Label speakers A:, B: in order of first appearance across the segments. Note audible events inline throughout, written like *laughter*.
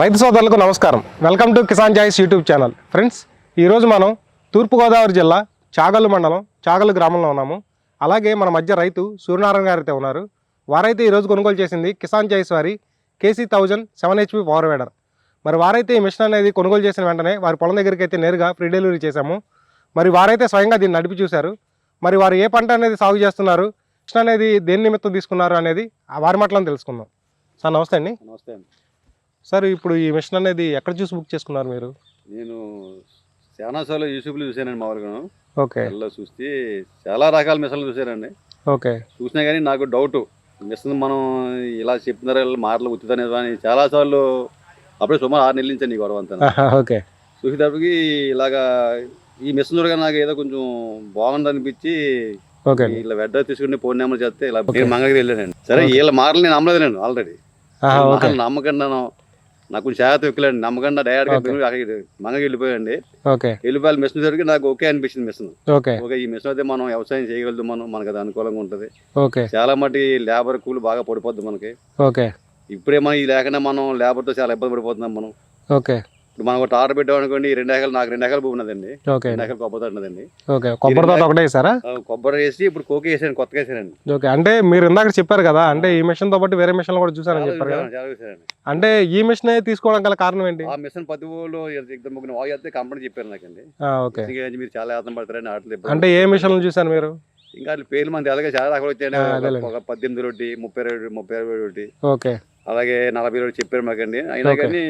A: రైతు సోదరులకు నమస్కారం. Welcome to Kisan Joys YouTube channel. Friends ఈరోజు మనం తూర్పుగోదావరి జిల్లా చాగల్లు మండలం చాగల్లు గ్రామంలో ఉన్నాము. అలాగే మన మధ్య రైతు సూర్యనారాయణ గారు అయితే ఉన్నారు. వారైతే ఈరోజు కొనుగోలు చేసింది కిసాన్ జాయిస్ వారి KC thousand seven HP power weeder. మరి వారైతే ఈ మిషన్ అనేది కొనుగోలు చేసిన వెంటనే వారి పొలం దగ్గరికి అయితే నేరుగా ఫ్రీ డెలివరీ చేశాము. మరి వారైతే స్వయంగా దీన్ని నడిపి చూశారు. మరి వారు ఏ పంట అనేది సాగు చేస్తున్నారు మిషన్ అనేది దేని నిమిత్తం తీసుకున్నారు అనేది ఆ వారి మాటలను తెలుసుకుందాం. సార్ నమస్తే అండి.
B: నమస్తే అండి.
A: సార్ ఇప్పుడు ఈ మిషన్ అనేది ఎక్కడ చూసి బుక్ చేసుకున్నారు మీరు?
B: నేను చాలా సార్లు యూట్యూబ్లో చూశానండి మామూలుగా.
A: ఓకే.
B: సెల్లో చూస్తే చాలా రకాల మిషన్లు చూశానండి
A: ఓకే.
B: చూసినా కానీ నాకు డౌట్ మిషన్ మనం ఇలా చెప్తున్నారు మాటలు ఉత్తుతానే అని చాలా సార్లు అప్పుడే సుమారు ఆరు నెలల నుంచి గొడవ అంతా.
A: ఓకే.
B: చూసేటప్పటికి ఇలాగా ఈ మిషన్ చూడగా నాకు ఏదో కొంచెం బాగుంది అనిపించి ఇలా వెడ్డ తీసుకుని ఫోన్ నెంబర్ చేస్తే ఇలా మంగళగిరి వెళ్ళానండి. సరే వీళ్ళ మాటలు నేను నమ్మలేదు నేను ఆల్రెడీ. నమ్మకండి నేను నాకు ఎక్కువలేండి. నమ్మకండి డైరెక్ట్గా
A: ఓకే.
B: అక్కడికి మంగళగిరి వెళ్ళిపోయండి వెళ్ళిపోయాలి మిషన్ సరికి నాకు ఓకే అనిపించింది మిషన్.
A: ఓకే.
B: ఈ మిషన్ అయితే మనం వ్యవసాయం చేయగలుగుతాం మనం మనకు అది అనుకూలంగా ఉంటుంది.
A: ఓకే.
B: చాలా మట్టి లేబర్ కూలి బాగా పడిపోద్ది మనకి.
A: ఓకే.
B: ఇప్పుడే మనం ఇది లేకుండా మనం లేబర్తో చాలా ఇబ్బంది పడిపోతున్నాం మనం.
A: ఓకే.
B: ఇప్పుడు మనం ఒక ఆర్డర్ పెట్టాం అనుకోండి రెండు ఎకరాలు నాకు రెండు ఎకరాలు భూమి ఉన్నదండి. రెండు ఎకరాలు కొబ్బరి తోట ఉన్నదండి.
A: ఓకే. కొబ్బరి తోట ఒకటే సారా
B: కొబ్బరి వేసి ఇప్పుడు కోకి వేసాను కొత్తగా వేసానండి
A: ఓకే. అంటే మీరు ఇందాక చెప్పారు కదా అంటే ఈ మిషన్తో పాటు వేరే మిషన్ కూడా చూసారని చెప్పారు కదా. అంటే ఈ మిషన్ తీసుకోవడం గల కారణం ఏంటి?
B: ఆ మిషన్ పది వాగు చేస్తే కంపెనీ చెప్పారు నాకండి.
A: ఓకే.
B: మీరు చాలా యాతం పడతారని ఆటలు
A: అంటే ఏ మిషన్లు చూసారు మీరు?
B: ఇంకా పేర్లు మనకి అలాగే చాలా రకాలు వచ్చాయండి పద్దెనిమిది రొట్టి ముప్పై రెండు ముప్పై రొట్టి
A: ఓకే.
B: అలాగే నలభై రొట్టి చెప్పారు మాకండి. అయినా. కానీ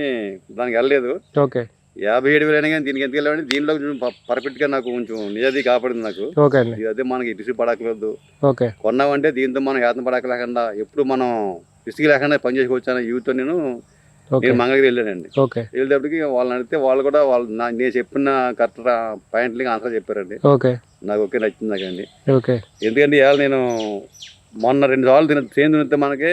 B: దానికి వెళ్ళలేదు.
A: ఓకే.
B: యాభై ఏడు వేలు అయినా కానీ దీనికి ఎందుకు వెళ్ళామంటే దీనిలో పర్ఫెక్ట్గా నాకు కొంచెం నిజాది కాపాడింది నాకు. అదే మనకి రిసి పడకలేదు కొన్నామంటే దీంతో మనం యాతన పడక లేకుండా ఎప్పుడు మనం రిస్క్ లేకుండా పని చేసుకోవచ్చు అనే యూత్ నేను నేను మంగళగిరి వెళ్ళానండి. వెళ్ళేటప్పటికి వాళ్ళని అడిగితే వాళ్ళు కూడా వాళ్ళు నా- నేను చెప్పిన కరెక్ట్ పాయింట్లకి ఆన్సర్ చెప్పారండి. నాకు ఓకే నచ్చింది నాకండి. ఎందుకంటే ఇవాళ నేను మొన్న రెండు సార్లు తిన ట్రైన్ తినితే మనకి.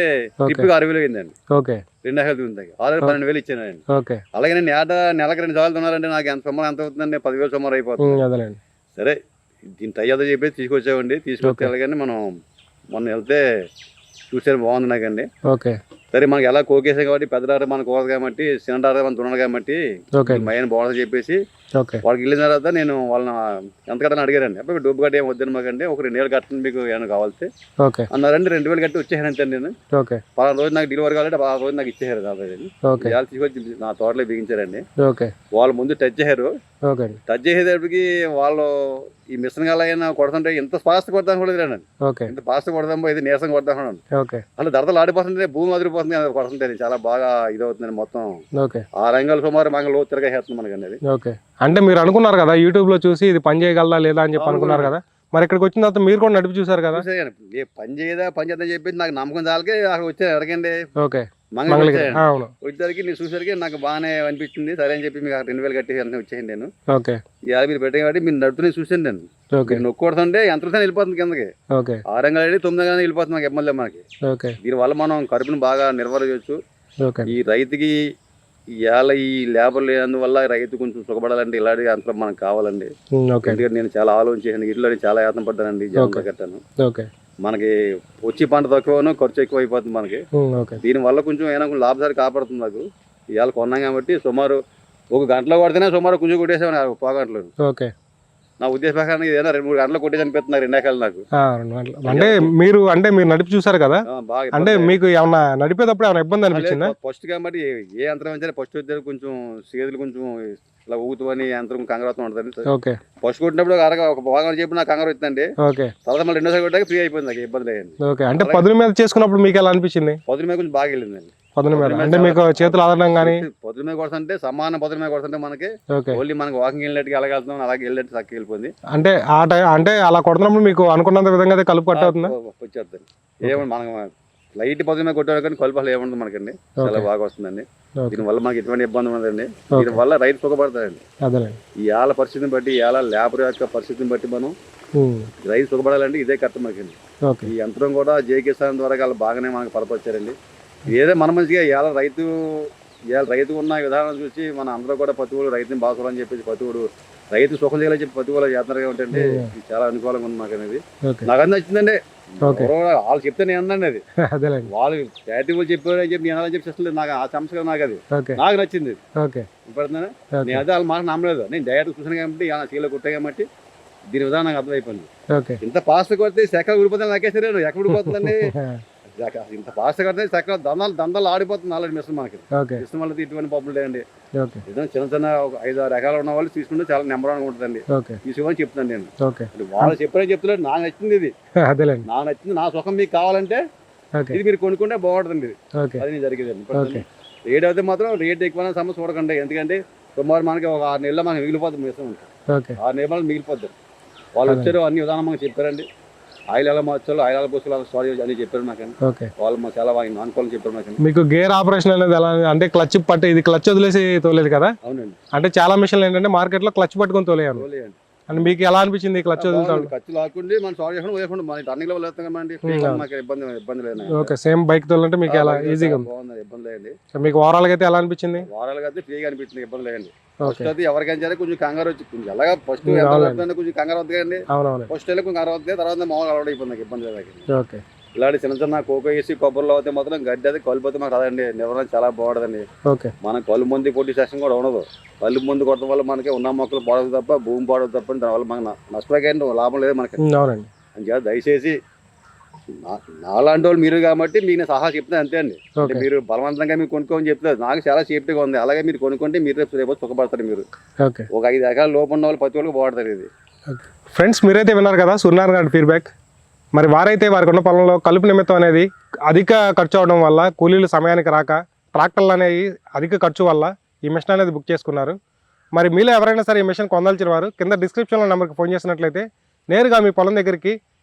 B: టిప్కి అరవై వేలు అయిందండి
A: ఓకే.
B: రెండు ఎకరాలు తింటాయి. ఆల్రెడీ పన్నెండు వేలు ఇచ్చానండి.
A: ఓకే.
B: అలాగే నేను ఏటా నెలకు రెండు సార్లు తినాలంటే నాకు ఎంత సుమారు ఎంత అవుతుందండి? పదివేలు సుమారు అయిపోతుంది. సరే దీని తయ్యదో చెప్పేసి తీసుకొచ్చామండి. తీసుకొచ్చి అలాగని మనం మొన్న వెళ్తే చూసారు బాగుంది నాకండి.
A: ఓకే.
B: సరే మనకి ఎలా కోకేసాం కాబట్టి పెద్ద డాక్టర్ మనకు కోరదు కాబట్టి చిన్న డాక్టర్ మనకు తున్నది కాబట్టి మైన్ బాగుంది చెప్పేసి వాళ్ళకి వెళ్ళిన తర్వాత నేను వాళ్ళని ఎంత కట్టని అడిగారండి. అప్పుడు డబ్బు కట్టి ఏం వద్దని మాకండి ఒక రెండు వేలు కట్టండి మీకు ఏమైనా కావాల్సి
A: ఓకే.
B: అన్నారండి రెండు వేలు కట్టి వచ్చేసాను అంతే నేను. పలానా రోజు నాకు డెలివరీ కావాలంటే పలానా రోజు నాకు ఇచ్చేసారు కాబట్టి తీసుకొచ్చి నా తోటలో బిగించారండి. వాళ్ళు ముందు టచ్ చేశారు. టచ్ చేసేటప్పటికి వాళ్ళు ఈ మిషన్ గలైనా కొడుతుంటే ఎంత ఫాస్ట్ కొడతాను కూడా
A: ఓకే.
B: ఎంత ఫాస్ట్ కొడదాం ఇది నీరసం కొడతాను
A: ఓకే.
B: అలా దడతలు ఆడిపోతుంటే భూమి వదిలిపోతుంది అది కొడుతుంటే చాలా బాగా ఇదవుతుంది మొత్తం.
A: ఓకే.
B: ఆ రంగాలు సుమారు మంగళ తిరగా చేస్తుంది మనకండి అది.
A: ఓకే. అంటే మీరు అనుకున్నారు కదా యూట్యూబ్లో చూసి ఇది పని చేయగలదా లేదా అని చెప్పి అనుకున్నారు కదా మరి ఇక్కడికి వచ్చిన తర్వాత మీరు కూడా నడిపి చూసారు కదా?
B: పని చేయదా పని చేద్దాం చెప్పేసి నాకు నమ్మకం చాలకే అక్కడ వచ్చాను ఎడకండి
A: ఓకే. మంగళగిరి అవును.
B: వచ్చేసరికి నేను చూసేసరికి నాకు బాగానే అనిపించింది. సరే అని చెప్పి మీకు రెండు వేలు కట్టి వెంటనే వచ్చేయండి నేను.
A: ఓకే.
B: ఇవాళ మీరు పెట్టాను కాబట్టి మీరు నడుపుతూనే చూసాను నేను. నొక్కొడుతుంటే యంత్రంతో వెళ్ళిపోతుంది కిందకి. ఆరు వెళ్ళి తొమ్మిది రంగాలు వెళ్ళిపోతుంది మనకి ఎమ్మెల్యే మనకి.
A: ఓకే.
B: దీనివల్ల మనం కడుపును బాగా నిర్వహించవచ్చు ఈ రైతుకి ఇవాళ ఈ లేబర్ లేనందువల్ల రైతు కొంచెం సుఖపడాలంటే ఇలాంటి యంత్రం మనకు కావాలండి. నేను చాలా ఆలోచించాను ఇట్లా చాలా యాతన పడ్డానండి.
A: ఓకే.
B: కట్టాను. మనకి వచ్చి పంట తక్కువను ఖర్చు ఎక్కువ అయిపోతుంది మనకి.
A: Um, okay.
B: దీనివల్ల కొంచెం ఏమైనా కొంచెం లాభసారి కాపాడుతుంది నాకు ఇవాళ కొన్నాం కాబట్టి సుమారు ఒక గంటలో కొడితేనే సుమారు కొంచెం కొట్టేసామని పోగంటలు.
A: ఓకే.
B: నా ఉద్దేశ ప్రకారం ఏదైనా రెండు మూడు గంటలు కొట్టేసి అనిపిస్తున్నారు రెండు ఎకరాలు నాకు.
A: అంటే మీరు అంటే మీరు నడిపి చూసారు కదా? అంటే. మీకు ఏమన్నా నడిపేటప్పుడు ఏమైనా ఇబ్బంది అనిపించిందా?
B: ఫస్ట్ కాబట్టి ఏ- యంత్రం అయినా ఫస్ట్ వచ్చే కొంచెం చేతులు కొంచెం ఇలా ఊగుతువని యంత్రం కంగారు ఉంటుంది
A: ఓకే.
B: ఫస్ట్ కొట్టినప్పుడు ఒక అరగ ఒక భాగం చెప్పి నాకు కంగారు వచ్చిందండి
A: ఓకే.
B: తర్వాత మళ్ళీ రెండోసారి కొట్టాక ఫ్రీ అయిపోయింది నాకు ఇబ్బంది
A: ఓకే. అంటే పదుల మీద చేసుకున్నప్పుడు మీకు ఎలా అనిపించింది?
B: పొద్దున మీద కొంచెం బాగా వెళ్ళిందండి.
A: మీద అంటే మీకు చేతులు ఆదరణం కానీ
B: పొద్దున మీద కొడుతుంటే సమాన పొద్దున మీద కొడుతుంటే మనకి ఓన్లీ మనకి వాకింగ్ వెళ్ళినట్టుగా అలాగే వెళ్తున్నాం అలాగే వెళ్ళినట్టు చక్కగా వెళ్ళిపోయింది.
A: అంటే ఆ టైం అంటే అలా కొడుతున్నప్పుడు మీకు అనుకున్నంత విధంగా అయితే కలుపు కట్ అవుతుందా?
B: వచ్చేస్తుంది. ఏమన్నా మనకు లైట్ పొద్దున మీద కొట్టారు కానీ కొలుపు అసలు ఏముండదు మనకండి. చాలా బాగా వస్తుందండి. దీనివల్ల మనకి ఎటువంటి ఇబ్బంది ఉండదండి. దీనివల్ల రైతు సుఖపడతాడండి.
A: అదేలేండి
B: ఈ ఆల పరిస్థితిని బట్టి ఈ ఆల లేబర్ యొక్క పరిస్థితిని బట్టి మనం రైతు సుఖపడాలంటే ఇదే కరెక్ట్ మనకండి. ఈ యంత్రం కూడా జే కిసాన్ ద్వారా వాళ్ళు బాగానే మనకు పలపరిచారండి ఏదో మన మంచిగా ఇవాళ రైతు ఇవాళ రైతు ఉన్న విధానం చూసి మన అందరూ కూడా పతువుడు రైతుని బాగుకోవాలని చెప్పేసి పతువుడు రైతు సుఖం చేయాలని చెప్పి ప్రతి వాళ్ళు చేస్తున్నారు కాబట్టి ఇది చాలా అనుకూలంగా ఉంది నాకు అనేది. నాకు అది నచ్చిందండి. వాళ్ళు చెప్తే నేను అందండి అది. *laughs* వాళ్ళు జాతి వాళ్ళు చెప్పారు అని చెప్పి నేను చెప్పి అసలు నాకు ఆ సమస్య నాకు అది. నాకు నచ్చింది ఇప్పుడున్నా నేను అదే వాళ్ళ మాట నమ్మలేదు. నేను డైరెక్ట్ చూసాను కాబట్టి చీలో కుట్టాయి కాబట్టి దీని విధానం నాకు అర్థమైపోయింది. ఇంత ఫాస్ట్ కొడితే సెకలు ఊడిపోతుంది నాకేసరి ఎక్కడ ఊడిపోతుందండి? *laughs* ఇంత ఫాస్ట్ కొడితే సెకలు దందాలు దందాలు ఆడిపోతుంది ఆల్రెడీ మిషన్ మనకి. మిషన్ వల్ల ఇటువంటి పప్పులు లేదండి ఏదైనా చిన్న చిన్న ఒక ఐదు ఆరు రకాలు ఉన్న వాళ్ళు తీసుకుంటే చాలా నెంబర్ వన్ ఉంటుందండి. తీసుకోమని చెప్తున్నాను నేను. వాళ్ళు చెప్పారని చెప్తున్నాడు నాకు నచ్చింది ఇది. *laughs* నాకు నచ్చింది నా సుఖం మీకు కావాలంటే ఇది మీరు కొనుక్కుంటే బాగుంటుంది ఇది. అది నేను జరిగేది
A: ఓకే.
B: రేట్ అయితే మాత్రం రేట్ ఎక్కువ సమస్య చూడకండి ఎందుకంటే సుమారు మనకి ఒక ఆరు నెలలు మనకి మిగిలిపోతుంది మిషన్. ఉంటుంది ఆరు నెలలు మిగిలిపోద్ది. వాళ్ళు వచ్చారు అన్ని విధానం మనకి చెప్పారండి. ఆయిల్ ఎలా మార్చాలో ఆయిల్ ఎలా పోసుకోవాలి స్టార్ట్ అన్ని చెప్పారు నాకు.
A: ఓకే.
B: వాళ్ళు మాకు చాలా బాగా అనుకూలం చెప్పారు నాకు.
A: మీకు గేర్ ఆపరేషన్ అనేది ఎలా అంటే క్లచ్ పట్టు ఇది క్లచ్ వదిలేసి తోలేదు కదా?
B: అవునండి.
A: అంటే చాలా మిషన్లు ఏంటంటే మార్కెట్లో క్లచ్ పట్టుకొని తోలేయాలి.
B: తోలేయండి.
A: అంటే మీకు ఎలా అనిపించింది క్లచ్ వదులుతాడు.
B: ఖర్చు లాక్కుండి మనం సాల్వ్ చేసుకుని వదిలేకుండా మన టర్నింగ్లో కదండి
A: అవును.
B: మాకు ఇబ్బంది ఇబ్బంది లేదు.
A: ఓకే సేమ్ బైక్ తోలంటే మీకు ఎలా ఈజీగా ఉంది?
B: బాగుంది ఇబ్బంది లేదండి
A: మీకు ఓవరాల్గా అయితే ఎలా అనిపించింది?
B: వారాలు అయితే ఫ్రీగా అనిపించింది ఇబ్బంది లేదండి ఫస్ట్ అయితే ఎవరికైనా సరే కొంచెం కంగారు వచ్చి కొంచెం ఎలాగా ఫస్ట్ ఎంత కొంచెం కంగారు అవుతుంది కదండి. ఫస్ట్ వెళ్ళి కొంచెం కంగారు అవుతుంది తర్వాత మామూలుగా అలవాటు అయిపోయింది ఇబ్బంది.
A: ఓకే
B: ఇలాంటి చిన్న చిన్న కోకో వేసి కొబ్బరిలో అయితే మాత్రం గడ్డి అది కలిపోతే మాకు రాదండి. నివరణ చాలా బాగుంటుందండి మన కళ్ళు మంది కొట్టి సెషన్ కూడా ఉండదు. కళ్ళు మందు కొట్టడం వల్ల మనకి ఉన్న మొక్కలు పాడదు తప్ప భూమి పాడదు తప్ప దానివల్ల మనకు న- నష్టపోయేంటి లాభం లేదు మనకి. అని దయచేసి నాలాంటి వాళ్ళు మీరు కాబట్టి మీకు నేను సలహా చెప్తాను అంతే అండి. అంటే మీరు బలవంతంగా మీరు కొనుక్కోని చెప్తారు నాకు చాలా సేఫ్టీగా ఉంది. అలాగే మీరు కొనుక్కుంటే మీరు రేపు రేపు సుఖపడతారు మీరు. ఒక ఐదు ఎకరాల లోపు ఉన్న వాళ్ళు ప్రతి ఒక్కరికి బాగుంటుంది ఇది.
A: ఫ్రెండ్స్ మీరైతే విన్నారు కదా సూర్యనారాయణ గారి ఫీడ్బ్యాక్. మరి వారైతే వారికి ఉన్న పొలంలో కలుపు నిమిత్తం అనేది అధిక ఖర్చు అవడం వల్ల కూలీలు సమయానికి రాక ట్రాక్టర్లు అనేవి అధిక ఖర్చు వల్ల ఈ మిషన్ అనేది బుక్ చేసుకున్నారు. మరి మీలో ఎవరైనా సరే ఈ మిషన్ పొందాల్సిన వారు కింద డిస్క్రిప్షన్లో నెంబర్కి ఫోన్ చేసినట్లయితే నేరుగా మీ పొలం దగ్గరికి